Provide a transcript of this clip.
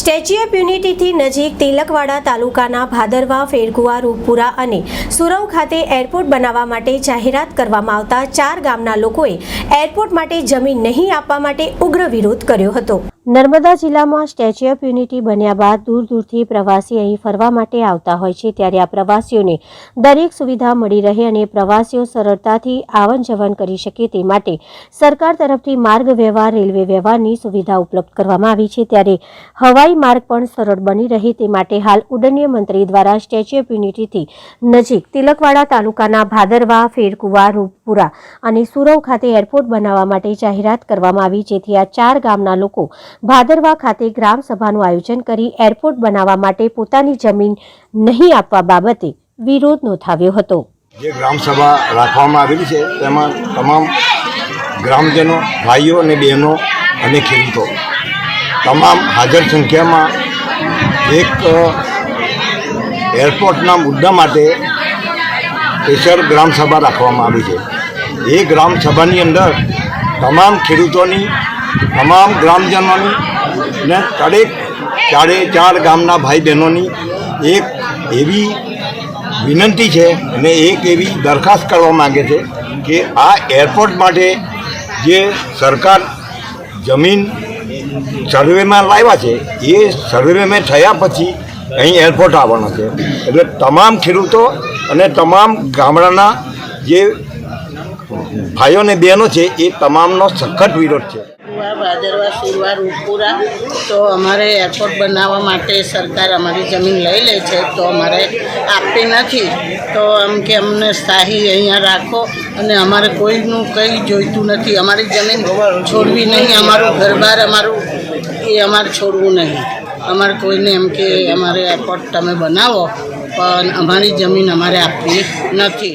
Statue of યુનિટીથી નજીક તિલકવાડા તાલુકાના ભાદરવા ફેરકુવા રૂપપુરા અને સુરવ ખાતે એરપોર્ટ બનાવવા માટે જાહેરાત કરવામાં આવતા ચાર ગામના લોકોએ એરપોર્ટ માટે જમીન નહીં આપવા માટે ઉગ્ર વિરોધ કર્યો હતો. નર્મદા જિલ્લામાં સ્ટેચ્યુ ઓફ યુનિટી બન્યા બાદ દૂર દૂરથી પ્રવાસી અહીં ફરવા માટે આવતા હોય છે. ત્યારે આ પ્રવાસીઓને દરેક સુવિધા મળી રહે અને પ્રવાસીઓ સરળતાથી આવન જવન કરી શકે તે માટે સરકાર તરફથી માર્ગ વ્યવહાર, રેલવે વ્યવહારની સુવિધા ઉપલબ્ધ કરવામાં આવી છે. ત્યારે હવાઈ માર્ગ પણ સરળ બની રહે તે માટે હાલ ઉડ્ડયન મંત્રી દ્વારા સ્ટેચ્યુ ઓફ યુનિટીથી નજીક તિલકવાડા તાલુકાના ભાદરવા, ફેરકુવા, રૂપપુરા અને સુરવ ખાતે એરપોર્ટ બનાવવા માટે જાહેરાત કરવામાં આવી, જેથી આ ચાર ગામના લોકો ભાદરવા ખાતે ગ્રામ સભાનું આયોજન કરી એરપોર્ટ બનાવવા માટે પોતાની જમીન નહીં આપવા બાબતે વિરોધ નોંધાવ્યો હતો. જે ગ્રામસભા રાખવામાં આવેલી છે, તેમાં તમામ ગ્રામજનો, ભાઈઓ અને બહેનો અને ખેડૂતો તમામ હાજર સંખ્યામાં એક એરપોર્ટના મુદ્દા માટે સ્પેશિયલ ગ્રામસભા રાખવામાં આવી છે. એ ગ્રામસભાની અંદર તમામ ખેડૂતોની, તમામ ગ્રામજનોની ને દરેક ચારે ચાર ગામના ભાઈ બહેનોની એક એવી વિનંતી છે અને એક એવી દરખાસ્ત કરવા માગે છે કે આ એરપોર્ટ માટે જે સરકાર જમીન સર્વેમાં લાવ્યા છે, એ સર્વેમાં થયા પછી અહીં એરપોર્ટ આવવાનો છે. એટલે તમામ ખેડૂતો અને તમામ ગામડાના જે ભાઈઓ અને બહેનો છે, એ તમામનો સખત વિરોધ છે. ભાદરવા સુરવા રૂપપુરા તો અમારે એરપોર્ટ બનાવવા માટે સરકાર અમારી જમીન લઈ લે છે, તો અમારે આપતી નથી. તો એમ કે અમને સ્થાહી અહીંયા રાખો અને અમારે કોઈનું કંઈ જોઈતું નથી. અમારી જમીન છોડવી નહીં, અમારું ઘરબાર અમારું, એ અમારે છોડવું નહીં. અમારે કોઈને એમ કે અમારે એરપોર્ટ તમે બનાવો, પણ અમારી જમીન અમારે આપવી નથી.